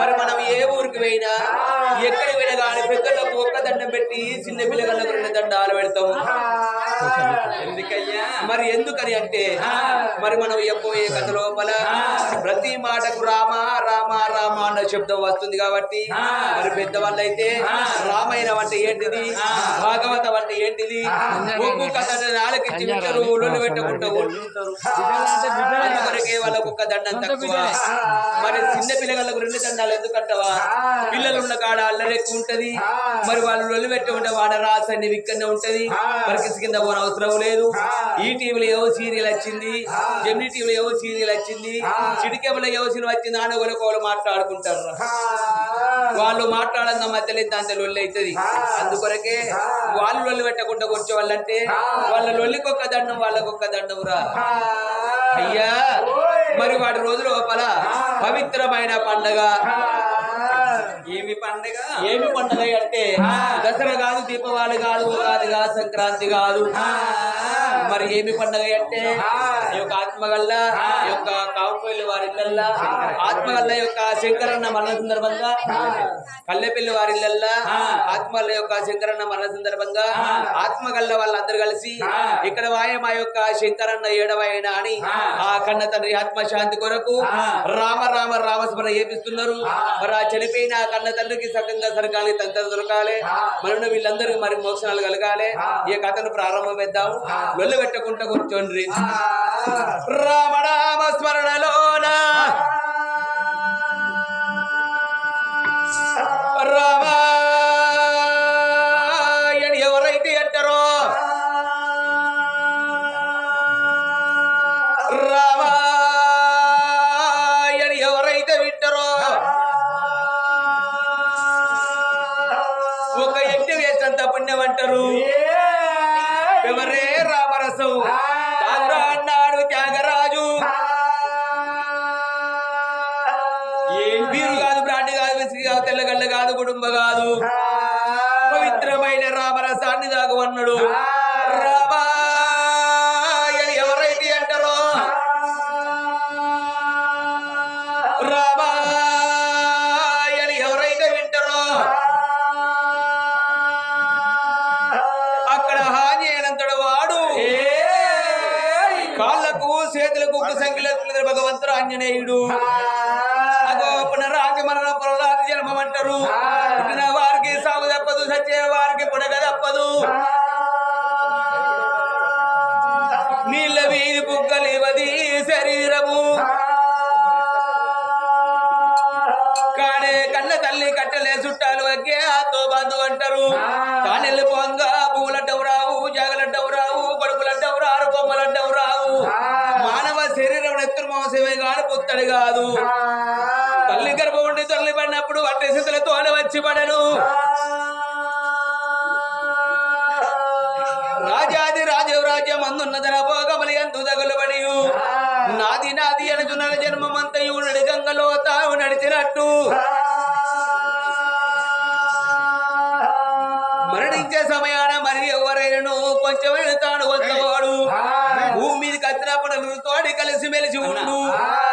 మరి మనం ఏ ఊరికి పోయినా ఎక్కడికి పోయినా కానీ పెద్దలకు ఒక్క దండం పెట్టి చిన్న పిల్లగాళ్ళకు రెండు దండాలు పెడతాము. ఎందుకయ్యా? మరి ఎందుకని అంటే? మరి మనం ఎప్పుడే కథ లోపల ప్రతి మాటకు రామ రామ రామ అన్న శబ్దం వస్తుంది కాబట్టి మరి పెద్దవాళ్ళు అయితే రామాయణం అంటే ఏంటిది? భాగవతం అంటే ఏంటిది? ఒక్కొక్క కథ ఆలకించి వింటారు ఉంటారు అందుకొరకే వాళ్ళకు ఒక్క దండం తక్కువ. మరి చిన్న పిల్లలకు రెండు దండాలు ఎందుకంటవా? పిల్లలు ఉన్న కాడ అల్లరి ఎక్కువ ఉంటది. మరి వాళ్ళు లొల్లు పెట్టి ఉంటే వాడ రాసండి విక్కనే ఉంటది. మరి కింద పోన అవసరం లేదు. ఈ టీవీలో ఏవో సీరియల్ వచ్చింది. జెమిని టీవీలో ఏవో సీరియల్ వచ్చింది. చిడికెబుల ఏవో సినిమా వచ్చింది. ఆనగోలు కోలు మాట్లాడుకుంటారు. వాళ్ళు మాట్లాడన్న మధ్యలో ఇంత అంత లొల్లి అవుతుంది. అందుకొరకే వాళ్ళు లొల్లి పెట్టకుండా కూర్చో వాళ్ళంటే వాళ్ళ లొల్లికొక్క దండం వాళ్ళకొక్క దండం రా అయ్యా మరి వాటి రోజు లోపల పవిత్రమైన పండగ. ఏమి పండగ? ఏమి పండగ అంటే? దీపావళి కాదు ఉగాది కాదు సంక్రాంతి కాదు. మరి ఏమి పండగ అంటే? ఈ యొక్క ఆత్మగల్ల ఈ యొక్క కావుపల్లి వారి ఇళ్ళల్లా ఆత్మగల్ల యొక్క శంకరన్న మరణ సందర్భంగా కల్లెపల్లి వారి ఇళ్ళల్లా ఆత్మగల్ల యొక్క శంకరన్న మరణ సందర్భంగా ఆత్మగల్ల వాళ్ళందరూ కలిసి ఇక్కడ వాయ మా యొక్క శంకరన్న ఏడవైన అని ఆ. కన్న తండ్రి ఆత్మశాంతి కొరకు రామ రామ రామస్మరణ చేపిస్తున్నారు మరి ఆ చనిపోయిన ఆ కన్న తండ్రికి సకంగా సరకాలి తంత్ర దొరకాలి. మరణ వీళ్ళందరికీ మరి మోక్షణాలు కలగాలి. ఈ కథను ప్రారంభమేద్దాం లొల్లు పెట్టకుండా కూర్చోండి. రామ రామ స్మరణలోన రామరసం తాగురా అన్నాడు త్యాగరాజు. ఏం వీరు కాదు బ్రాండి కాదు విసిరి కాదు తెల్లగల్ల కాదు కుటుంబ కాదు. పవిత్రమైన రామరసాన్ని దాగమన్నాడు. రామాయణ ఆంజనేయుడు. అగో పునరాజ మరణ పునరాజ జన్మం అంటారు పుట్టిన వారికి సాగు తప్పదు సచ్చే వారికి పునగ తప్పదు పుత్తడి కాదు. తల్లి గర్భం ఉండి తల్లి పడినప్పుడు వట్టి స్థితులతో వచ్చి పడను. రాజాది రాజరాజ్యం అందున్నదన భోగములు ఎందు తగులబడియు. నాది నాది అనుచున్న జన్మమంతయు నడి గంగలో తావు నడిచినట్టు. మరణించే సమయాన మరి ఎవరైనా కొంచెం తాను వచ్చినప్పుడు నువ్వు తోడి కలిసి మెలిసి ఉండు.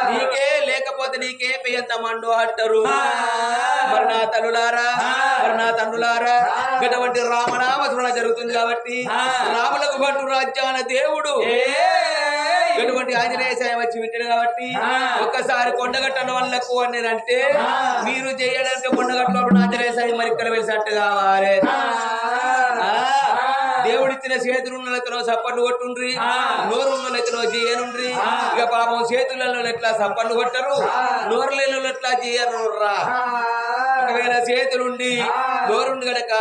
నీకే లేకపోతే నీకే పెయ్యంత మండు అంటారు. మరి నా తల్లులారా మరి నా తండ్రులారా ఇటువంటి రామనామ స్మరణ జరుగుతుంది కాబట్టి రాములకు పట్టు రాజ్యాన దేవుడు. ఎటువంటి ఆంజనేయ సాయం వచ్చి వింటాడు కాబట్టి ఒక్కసారి కొండగట్టడం వాళ్ళకు అని అంటే మీరు చేయడానికి కొండగట్టడం ఆంజనేయ సాయం మరి ఇక్కడ వెలిసినట్టు కావాలి. దేవుడిచ్చిన చేతులున్నలతో సప్పట్లు కొట్టుండ్రి? నోరున్నలతో చేయనుండ్రి? ఇక పాపం చేతులలో ఎట్లా సప్పట్లు కొట్టరు? నోరులలో ఎట్లా చేయరు ఒకవేళ చేతులుండి నోరుండి గనక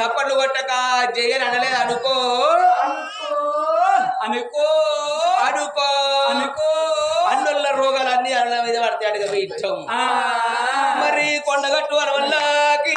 సప్పట్లు కొట్టక చేయని అనలేదు అనుకో. అనుకో. అనుకో. అనుకో. అన్నుల రోగాలన్నీ అన్న మీద పడతాడు కదా ఇష్టం మరి కొండగట్టు వల్లకి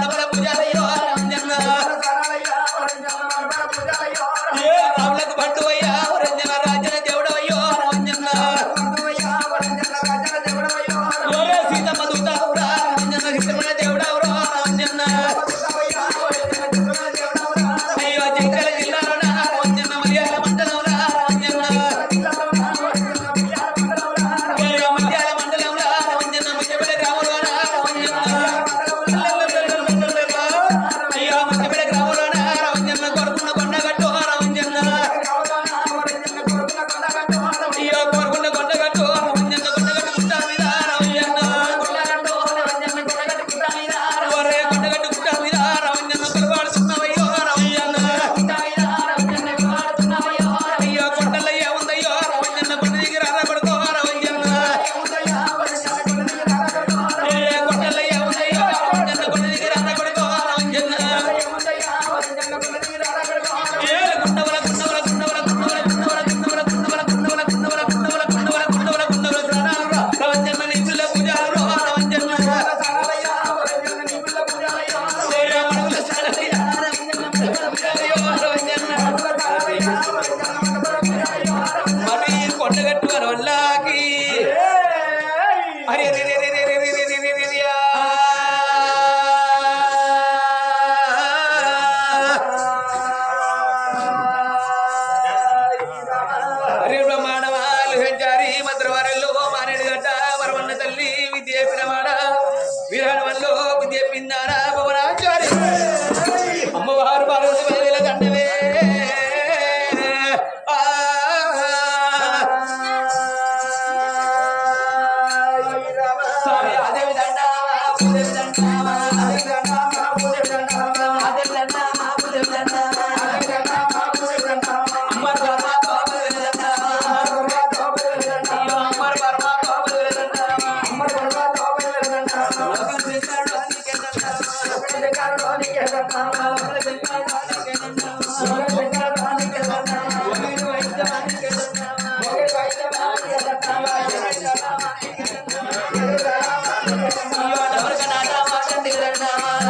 అరే అరే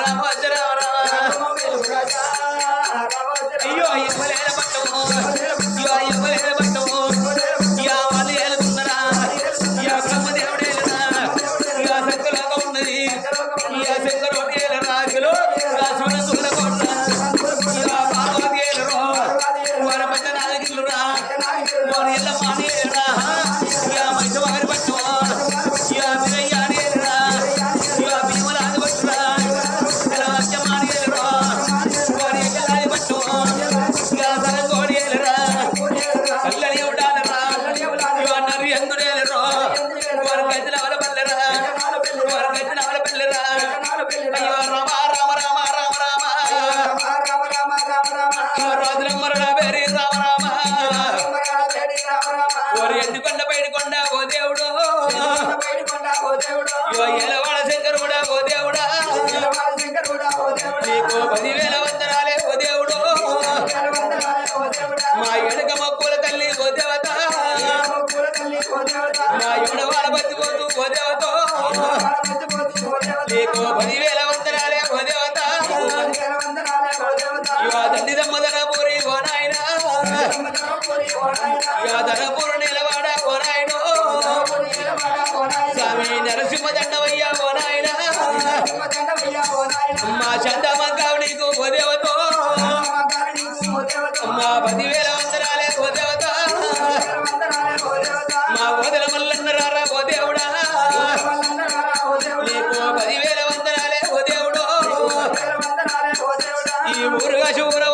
రామోజరామరామ అయ్యో అయ్యో పట్టుకో స్వామి నరసింహ దండవయ్యా ఓ నాయన అమ్మా చందమంకావుడికు ఓ దేవతో పదివేల వందనాలే ఓ మా ఓదల మల్లన్నరారా ఓ దేవుడా పదివేల వందనాలే ఓ ఈ ఊరుగా చూరా